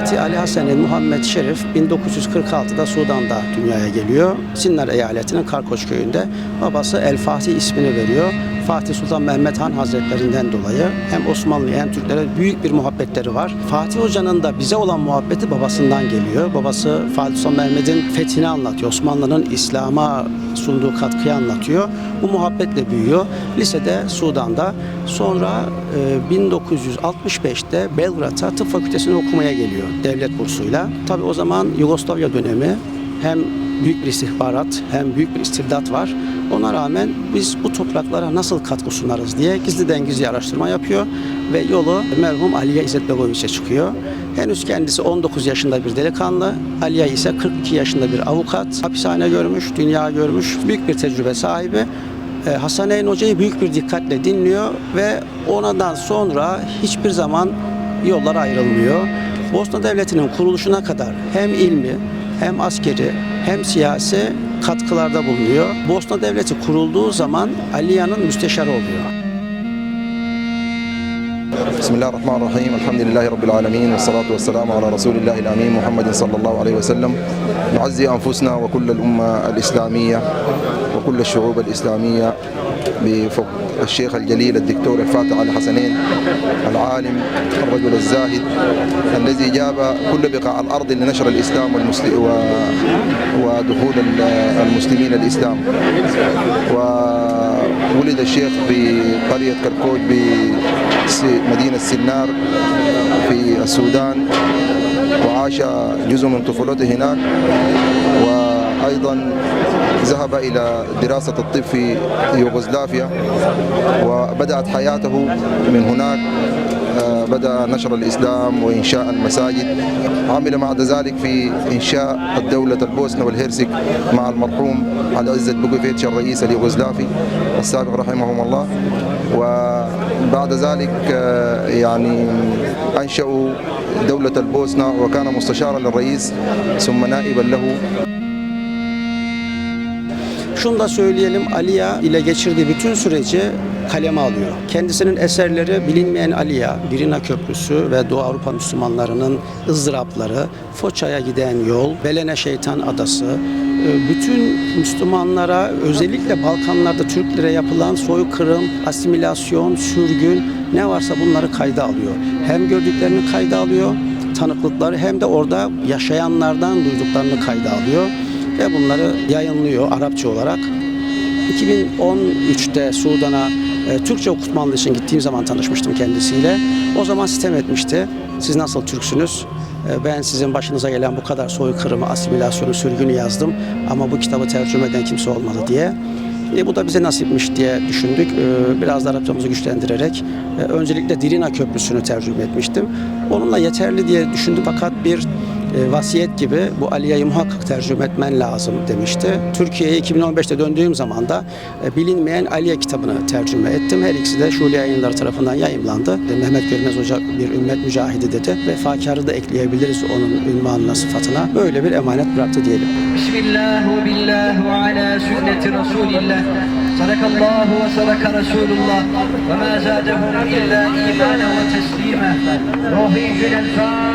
God. El Fatih Ali Hasan Muhammed Şerif 1946'da Sudan'da dünyaya geliyor. Sinnar eyaletinin Karkoç köyünde. Babası El Fatih ismini veriyor. Fatih Sultan Mehmet Han Hazretlerinden dolayı hem Osmanlı'ya hem Türklere büyük bir muhabbetleri var. Fatih Hoca'nın da bize olan muhabbeti babasından geliyor. Babası Fatih Sultan Mehmet'in fethini anlatıyor. Osmanlı'nın İslam'a sunduğu katkıyı anlatıyor. Bu muhabbetle büyüyor. Lisede Sudan'da sonra e, 1965'te Belgrad'a tıp fakültesini okumaya geliyor devlet bursuyla. Tabii o zaman Yugoslavya dönemi hem büyük bir istihbarat hem büyük bir istibdat var. Ona rağmen biz bu topraklara nasıl katkı sunarız diye gizliden gizli araştırma yapıyor ve yolu merhum Aliye İzzet Begoviç'e çıkıyor. Henüz kendisi 19 yaşında bir delikanlı, Aliye ise 42 yaşında bir avukat. Hapishane görmüş, dünya görmüş, büyük bir tecrübe sahibi. Ee, Hasan Eyn Hoca'yı büyük bir dikkatle dinliyor ve onadan sonra hiçbir zaman yollar ayrılmıyor. Bosna Devleti'nin kuruluşuna kadar hem ilmi hem askeri hem siyasi katkılarda bulunuyor. Bosna Devleti kurulduğu zaman Aliya'nın müsteşarı oluyor. بسم الله الرحمن الرحيم الحمد لله رب العالمين والصلاة والسلام على رسول الله الأمين محمد صلى الله عليه وسلم نعزي أنفسنا وكل الأمة الإسلامية وكل الشعوب الإسلامية بفوق الشيخ الجليل الدكتور الفاتح علي حسنين العالم الرجل الزاهد الذي جاب كل بقاع الأرض لنشر الإسلام و... ودخول ال- المسلمين الإسلام. وولد الشيخ في قرية كركوج بمدينة سنار في السودان وعاش جزء من طفولته هناك وأيضا ذهب إلى دراسة الطب في يوغوسلافيا وبدأت حياته من هناك. آه، بدأ نشر الإسلام وإنشاء المساجد. عمل بعد ذلك في إنشاء الدولة البوسنة والهرسك مع المرحوم علي عزت بوكوفيتش الرئيس اليوغوسلافي السابق رحمهم الله. وبعد ذلك آه، يعني أنشأوا دولة البوسنة وكان مستشارا للرئيس ثم نائبا له. Şunu da söyleyelim Aliya ile geçirdiği bütün süreci kaleme alıyor. Kendisinin eserleri Bilinmeyen Aliya, Birina Köprüsü ve Doğu Avrupa Müslümanlarının ızdırapları, Foça'ya giden yol, Belene Şeytan Adası, e, bütün Müslümanlara özellikle Balkanlarda Türklere yapılan soykırım, asimilasyon, sürgün ne varsa bunları kayda alıyor. Hem gördüklerini kayda alıyor, tanıklıkları hem de orada yaşayanlardan duyduklarını kayda alıyor ve bunları yayınlıyor Arapça olarak. 2013'te Sudan'a e, Türkçe okutmanlığı için gittiğim zaman tanışmıştım kendisiyle. O zaman sitem etmişti. Siz nasıl Türksünüz? E, ben sizin başınıza gelen bu kadar soykırımı, asimilasyonu, sürgünü yazdım ama bu kitabı tercüme eden kimse olmadı diye. E, bu da bize nasipmiş diye düşündük. E, biraz da Arapçamızı güçlendirerek e, öncelikle Dirina Köprüsü'nü tercüme etmiştim. Onunla yeterli diye düşündüm fakat bir e, vasiyet gibi bu Aliye'yi muhakkak tercüme etmen lazım demişti. Türkiye'ye 2015'te döndüğüm zaman da e, bilinmeyen Aliye kitabını tercüme ettim. Her ikisi de Şule yayınları tarafından yayımlandı. E, Mehmet Görmez Hoca bir ümmet mücahidi dedi. Vefakarı da ekleyebiliriz onun ünvanına, sıfatına. Böyle bir emanet bıraktı diyelim. Bismillahu billahu ala sünneti Resulillah. Sadakallahu ve sadaka Resulullah. Ve ma zadehum illa imana ve teslime. Ruhi cülel.